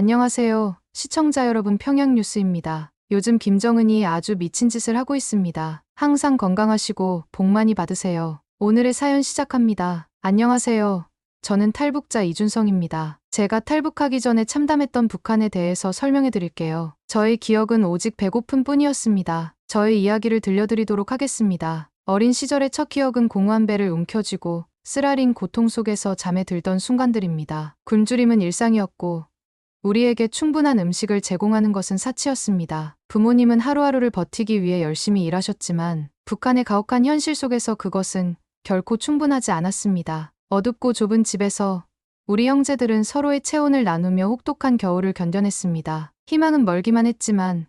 안녕하세요. 시청자 여러분 평양뉴스입니다. 요즘 김정은이 아주 미친 짓을 하고 있습니다. 항상 건강하시고 복 많이 받으세요. 오늘의 사연 시작합니다. 안녕하세요. 저는 탈북자 이준성입니다. 제가 탈북하기 전에 참담했던 북한에 대해서 설명해 드릴게요. 저의 기억은 오직 배고픈 뿐이었습니다. 저의 이야기를 들려드리도록 하겠습니다. 어린 시절의 첫 기억은 공허한 배를 움켜쥐고 쓰라린 고통 속에서 잠에 들던 순간들입니다. 굶주림은 일상이었고 우리에게 충분한 음식을 제공하는 것은 사치였습니다. 부모님은 하루하루를 버티기 위해 열심히 일하셨지만 북한의 가혹한 현실 속에서 그것은 결코 충분하지 않았습니다. 어둡고 좁은 집에서 우리 형제들은 서로의 체온을 나누며 혹독한 겨울을 견뎌냈습니다. 희망은 멀기만 했지만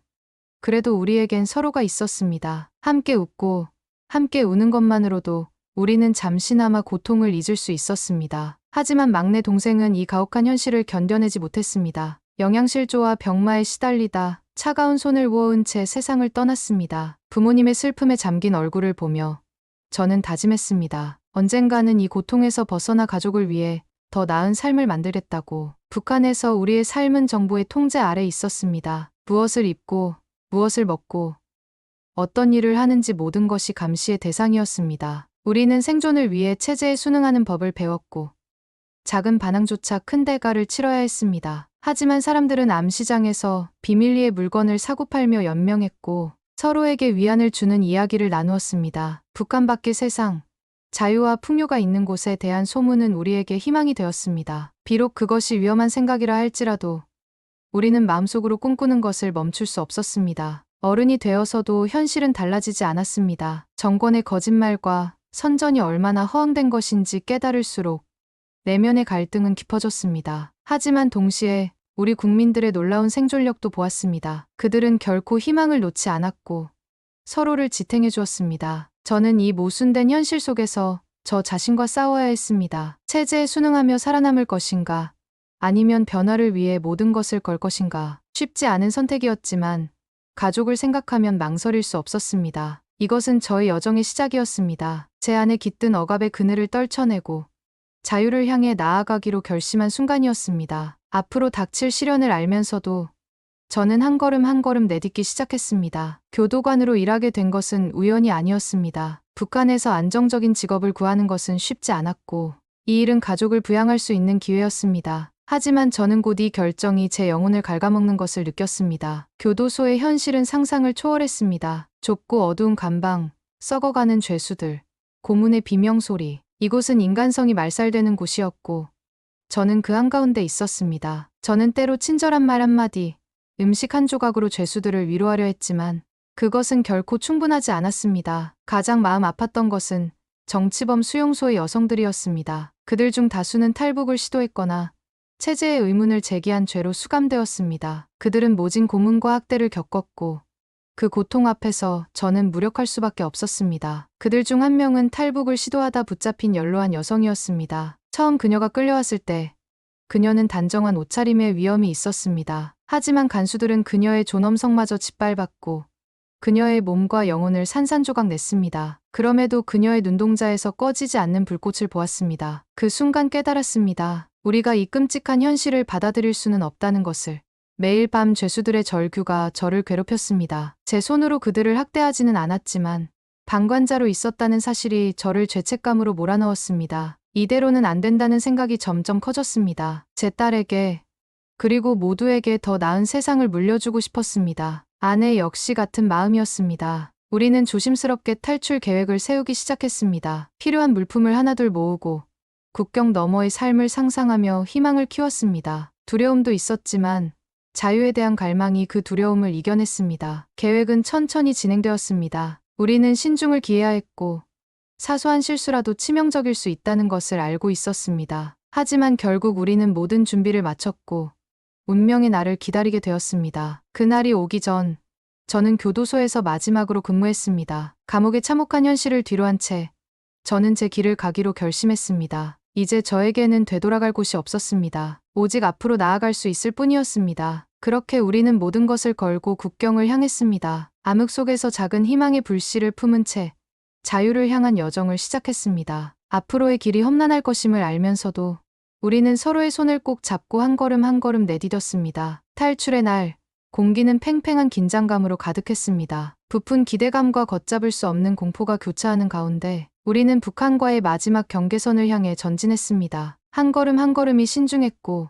그래도 우리에겐 서로가 있었습니다. 함께 웃고 함께 우는 것만으로도 우리는 잠시나마 고통을 잊을 수 있었습니다. 하지만 막내 동생은 이 가혹한 현실을 견뎌내지 못했습니다. 영양실조와 병마에 시달리다 차가운 손을 우어은 채 세상을 떠났습니다. 부모님의 슬픔에 잠긴 얼굴을 보며 저는 다짐했습니다. 언젠가는 이 고통에서 벗어나 가족을 위해 더 나은 삶을 만들겠다고. 북한에서 우리의 삶은 정부의 통제 아래 있었습니다. 무엇을 입고, 무엇을 먹고, 어떤 일을 하는지 모든 것이 감시의 대상이었습니다. 우리는 생존을 위해 체제에 순응하는 법을 배웠고, 작은 반항조차 큰 대가를 치러야 했습니다. 하지만 사람들은 암시장에서 비밀리에 물건을 사고 팔며 연명했고, 서로에게 위안을 주는 이야기를 나누었습니다. 북한 밖의 세상, 자유와 풍요가 있는 곳에 대한 소문은 우리에게 희망이 되었습니다. 비록 그것이 위험한 생각이라 할지라도 우리는 마음속으로 꿈꾸는 것을 멈출 수 없었습니다. 어른이 되어서도 현실은 달라지지 않았습니다. 정권의 거짓말과 선전이 얼마나 허황된 것인지 깨달을수록 내면의 갈등은 깊어졌습니다. 하지만 동시에 우리 국민들의 놀라운 생존력도 보았습니다. 그들은 결코 희망을 놓지 않았고 서로를 지탱해 주었습니다. 저는 이 모순된 현실 속에서 저 자신과 싸워야 했습니다. 체제에 순응하며 살아남을 것인가, 아니면 변화를 위해 모든 것을 걸 것인가. 쉽지 않은 선택이었지만 가족을 생각하면 망설일 수 없었습니다. 이것은 저의 여정의 시작이었습니다. 제 안에 깃든 억압의 그늘을 떨쳐내고 자유를 향해 나아가기로 결심한 순간이었습니다. 앞으로 닥칠 시련을 알면서도 저는 한 걸음 한 걸음 내딛기 시작했습니다. 교도관으로 일하게 된 것은 우연이 아니었습니다. 북한에서 안정적인 직업을 구하는 것은 쉽지 않았고, 이 일은 가족을 부양할 수 있는 기회였습니다. 하지만 저는 곧 이 결정이 제 영혼을 갉아먹는 것을 느꼈습니다. 교도소의 현실은 상상을 초월했습니다. 좁고 어두운 감방, 썩어가는 죄수들, 고문의 비명소리. 이곳은 인간성이 말살되는 곳이었고, 저는 그 한가운데 있었습니다. 저는 때로 친절한 말 한마디, 음식 한 조각으로 죄수들을 위로하려 했지만, 그것은 결코 충분하지 않았습니다. 가장 마음 아팠던 것은 정치범 수용소의 여성들이었습니다. 그들 중 다수는 탈북을 시도했거나 체제의 의문을 제기한 죄로 수감되었습니다. 그들은 모진 고문과 학대를 겪었고 그 고통 앞에서 저는 무력할 수밖에 없었습니다. 그들 중 한 명은 탈북을 시도하다 붙잡힌 연로한 여성이었습니다. 처음 그녀가 끌려왔을 때 그녀는 단정한 옷차림에 위험이 있었습니다. 하지만 간수들은 그녀의 존엄성마저 짓밟았고 그녀의 몸과 영혼을 산산조각 냈습니다. 그럼에도 그녀의 눈동자에서 꺼지지 않는 불꽃을 보았습니다. 그 순간 깨달았습니다. 우리가 이 끔찍한 현실을 받아들일 수는 없다는 것을. 매일 밤 죄수들의 절규가 저를 괴롭혔습니다. 제 손으로 그들을 학대하지는 않았지만 방관자로 있었다는 사실이 저를 죄책감으로 몰아넣었습니다. 이대로는 안 된다는 생각이 점점 커졌습니다. 제 딸에게 그리고 모두에게 더 나은 세상을 물려주고 싶었습니다. 아내 역시 같은 마음이었습니다. 우리는 조심스럽게 탈출 계획을 세우기 시작했습니다. 필요한 물품을 하나둘 모으고 국경 너머의 삶을 상상하며 희망을 키웠습니다. 두려움도 있었지만 자유에 대한 갈망이 그 두려움을 이겨냈습니다. 계획은 천천히 진행되었습니다. 우리는 신중을 기해야 했고 사소한 실수라도 치명적일 수 있다는 것을 알고 있었습니다. 하지만 결국 우리는 모든 준비를 마쳤고 운명의 날을 기다리게 되었습니다. 그날이 오기 전 저는 교도소에서 마지막으로 근무했습니다. 감옥의 참혹한 현실을 뒤로한 채 저는 제 길을 가기로 결심했습니다. 이제 저에게는 되돌아갈 곳이 없었습니다. 오직 앞으로 나아갈 수 있을 뿐이었습니다. 그렇게 우리는 모든 것을 걸고 국경을 향했습니다. 암흑 속에서 작은 희망의 불씨를 품은 채 자유를 향한 여정을 시작했습니다. 앞으로의 길이 험난할 것임을 알면서도 우리는 서로의 손을 꼭 잡고 한 걸음 한 걸음 내디뎠습니다. 탈출의 날, 공기는 팽팽한 긴장감으로 가득했습니다. 부푼 기대감과 걷잡을 수 없는 공포가 교차하는 가운데 우리는 북한과의 마지막 경계선을 향해 전진했습니다. 한 걸음 한 걸음이 신중했고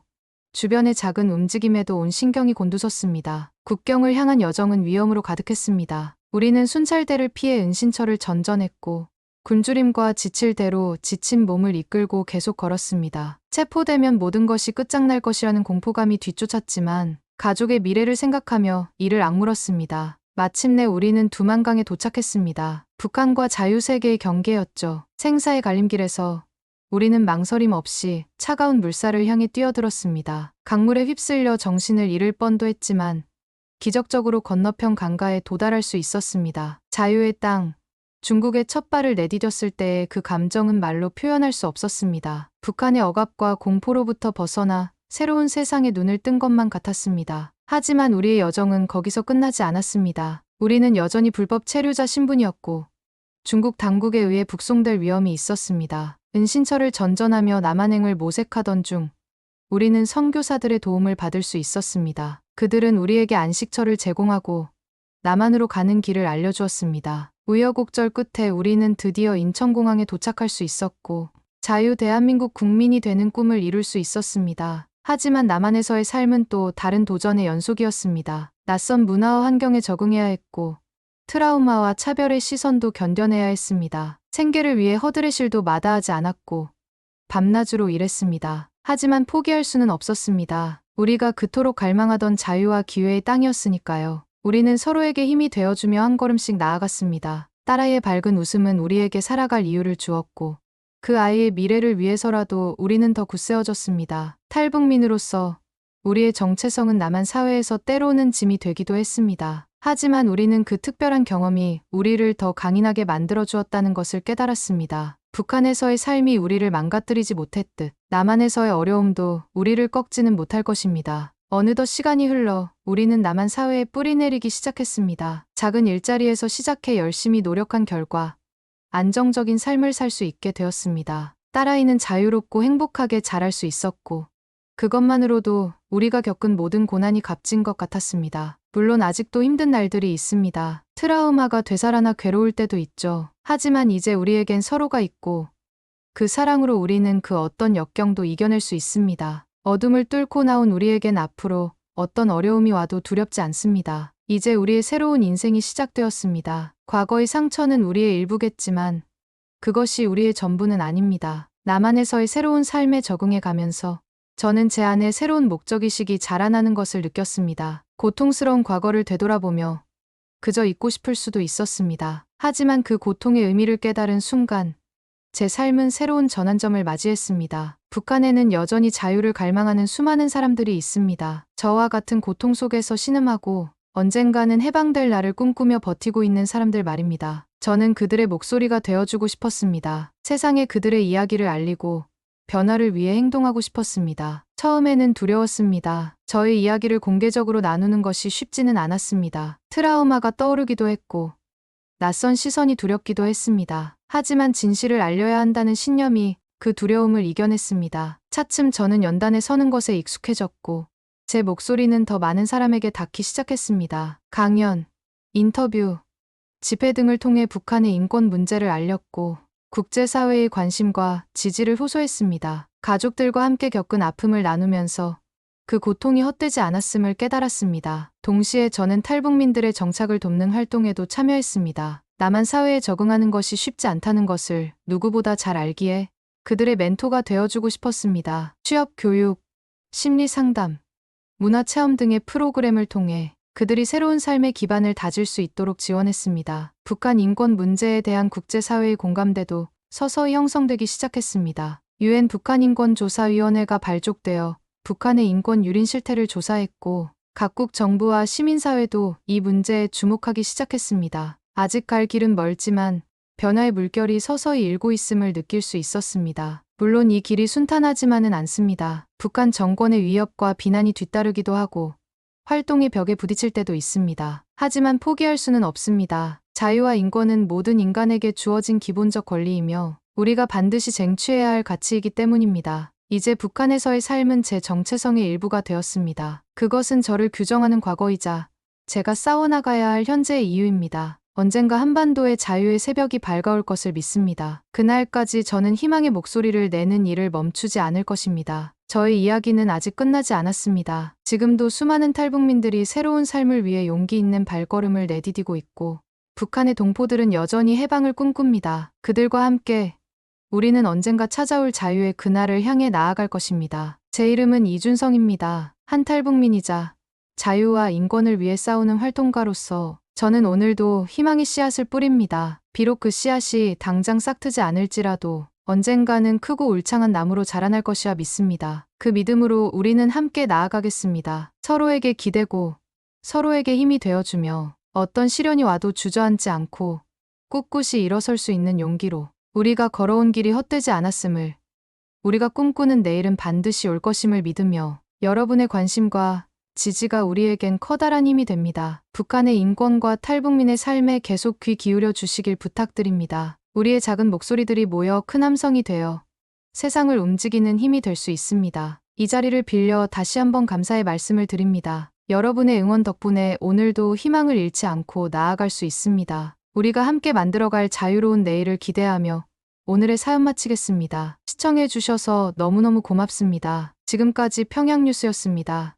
주변의 작은 움직임에도 온 신경이 곤두섰습니다. 국경을 향한 여정은 위험으로 가득했습니다. 우리는 순찰대를 피해 은신처를 전전했고 굶주림과 지칠 대로 지친 몸을 이끌고 계속 걸었습니다. 체포되면 모든 것이 끝장날 것이라는 공포감이 뒤쫓았지만 가족의 미래를 생각하며 이를 악물었습니다. 마침내 우리는 두만강에 도착했습니다. 북한과 자유세계의 경계였죠. 생사의 갈림길에서 우리는 망설임 없이 차가운 물살을 향해 뛰어들었습니다. 강물에 휩쓸려 정신을 잃을 뻔도 했지만 기적적으로 건너편 강가에 도달할 수 있었습니다. 자유의 땅, 중국의 첫 발을 내디뎠을 때의 그 감정은 말로 표현할 수 없었습니다. 북한의 억압과 공포로부터 벗어나 새로운 세상에 눈을 뜬 것만 같았습니다. 하지만 우리의 여정은 거기서 끝나지 않았습니다. 우리는 여전히 불법 체류자 신분이었고 중국 당국에 의해 북송될 위험이 있었습니다. 은신처를 전전하며 남한행을 모색하던 중 우리는 선교사들의 도움을 받을 수 있었습니다. 그들은 우리에게 안식처를 제공하고 남한으로 가는 길을 알려주었습니다. 우여곡절 끝에 우리는 드디어 인천공항에 도착할 수 있었고 자유 대한민국 국민이 되는 꿈을 이룰 수 있었습니다. 하지만 남한에서의 삶은 또 다른 도전의 연속이었습니다. 낯선 문화와 환경에 적응해야 했고 트라우마와 차별의 시선도 견뎌내야 했습니다. 생계를 위해 허들의 실도 마다하지 않았고 밤낮으로 일했습니다. 하지만 포기할 수는 없었습니다. 우리가 그토록 갈망하던 자유와 기회의 땅이었으니까요. 우리는 서로에게 힘이 되어주며 한 걸음씩 나아갔습니다. 딸아이의 밝은 웃음은 우리에게 살아갈 이유를 주었고 그 아이의 미래를 위해서라도 우리는 더 굳세어졌습니다. 탈북민으로서 우리의 정체성은 남한 사회에서 때로는 짐이 되기도 했습니다. 하지만 우리는 그 특별한 경험이 우리를 더 강인하게 만들어 주었다는 것을 깨달았습니다. 북한에서의 삶이 우리를 망가뜨리지 못했듯 남한에서의 어려움도 우리를 꺾지는 못할 것입니다. 어느덧 시간이 흘러 우리는 남한 사회에 뿌리 내리기 시작했습니다. 작은 일자리에서 시작해 열심히 노력한 결과 안정적인 삶을 살 수 있게 되었습니다. 딸아이는 자유롭고 행복하게 자랄 수 있었고 그것만으로도 우리가 겪은 모든 고난이 값진 것 같았습니다. 물론 아직도 힘든 날들이 있습니다. 트라우마가 되살아나 괴로울 때도 있죠. 하지만 이제 우리에겐 서로가 있고 그 사랑으로 우리는 그 어떤 역경도 이겨낼 수 있습니다. 어둠을 뚫고 나온 우리에겐 앞으로 어떤 어려움이 와도 두렵지 않습니다. 이제 우리의 새로운 인생이 시작되었습니다. 과거의 상처는 우리의 일부겠지만 그것이 우리의 전부는 아닙니다. 남한에서의 새로운 삶에 적응해 가면서 저는 제 안에 새로운 목적의식이 자라나는 것을 느꼈습니다. 고통스러운 과거를 되돌아보며 그저 잊고 싶을 수도 있었습니다. 하지만 그 고통의 의미를 깨달은 순간 제 삶은 새로운 전환점을 맞이했습니다. 북한에는 여전히 자유를 갈망하는 수많은 사람들이 있습니다. 저와 같은 고통 속에서 신음하고 언젠가는 해방될 날을 꿈꾸며 버티고 있는 사람들 말입니다. 저는 그들의 목소리가 되어주고 싶었습니다. 세상에 그들의 이야기를 알리고 변화를 위해 행동하고 싶었습니다. 처음에는 두려웠습니다. 저의 이야기를 공개적으로 나누는 것이 쉽지는 않았습니다. 트라우마가 떠오르기도 했고, 낯선 시선이 두렵기도 했습니다. 하지만 진실을 알려야 한다는 신념이 그 두려움을 이겨냈습니다. 차츰 저는 연단에 서는 것에 익숙해졌고, 제 목소리는 더 많은 사람에게 닿기 시작했습니다. 강연, 인터뷰, 집회 등을 통해 북한의 인권 문제를 알렸고, 국제사회의 관심과 지지를 호소했습니다. 가족들과 함께 겪은 아픔을 나누면서 그 고통이 헛되지 않았음을 깨달았습니다. 동시에 저는 탈북민들의 정착을 돕는 활동에도 참여했습니다. 남한 사회에 적응하는 것이 쉽지 않다는 것을 누구보다 잘 알기에 그들의 멘토가 되어주고 싶었습니다. 취업 교육, 심리 상담, 문화 체험 등의 프로그램을 통해 그들이 새로운 삶의 기반을 다질 수 있도록 지원했습니다. 북한 인권 문제에 대한 국제사회의 공감대도 서서히 형성되기 시작했습니다. 유엔 북한인권조사위원회가 발족되어 북한의 인권 유린 실태를 조사했고 각국 정부와 시민사회도 이 문제에 주목하기 시작했습니다. 아직 갈 길은 멀지만 변화의 물결이 서서히 일고 있음을 느낄 수 있었습니다. 물론 이 길이 순탄하지만은 않습니다. 북한 정권의 위협과 비난이 뒤따르기도 하고 활동의 벽에 부딪힐 때도 있습니다. 하지만 포기할 수는 없습니다. 자유와 인권은 모든 인간에게 주어진 기본적 권리이며 우리가 반드시 쟁취해야 할 가치이기 때문입니다. 이제 북한에서의 삶은 제 정체성의 일부가 되었습니다. 그것은 저를 규정하는 과거이자 제가 싸워나가야 할 현재의 이유입니다. 언젠가 한반도의 자유의 새벽이 밝아올 것을 믿습니다. 그날까지 저는 희망의 목소리를 내는 일을 멈추지 않을 것입니다. 저의 이야기는 아직 끝나지 않았습니다. 지금도 수많은 탈북민들이 새로운 삶을 위해 용기 있는 발걸음을 내디디고 있고 북한의 동포들은 여전히 해방을 꿈꿉니다. 그들과 함께 우리는 언젠가 찾아올 자유의 그날을 향해 나아갈 것입니다. 제 이름은 이준성입니다. 한 탈북민이자 자유와 인권을 위해 싸우는 활동가로서 저는 오늘도 희망의 씨앗을 뿌립니다. 비록 그 씨앗이 당장 싹트지 않을지라도 언젠가는 크고 울창한 나무로 자라날 것이라 믿습니다. 그 믿음으로 우리는 함께 나아가겠습니다. 서로에게 기대고 서로에게 힘이 되어주며 어떤 시련이 와도 주저앉지 않고 꿋꿋이 일어설 수 있는 용기로 우리가 걸어온 길이 헛되지 않았음을 우리가 꿈꾸는 내일은 반드시 올 것임을 믿으며 여러분의 관심과 지지가 우리에겐 커다란 힘이 됩니다. 북한의 인권과 탈북민의 삶에 계속 귀 기울여 주시길 부탁드립니다. 우리의 작은 목소리들이 모여 큰 함성이 되어 세상을 움직이는 힘이 될 수 있습니다. 이 자리를 빌려 다시 한번 감사의 말씀을 드립니다. 여러분의 응원 덕분에 오늘도 희망을 잃지 않고 나아갈 수 있습니다. 우리가 함께 만들어갈 자유로운 내일을 기대하며 오늘의 사연 마치겠습니다. 시청해 주셔서 너무너무 고맙습니다. 지금까지 평양뉴스였습니다.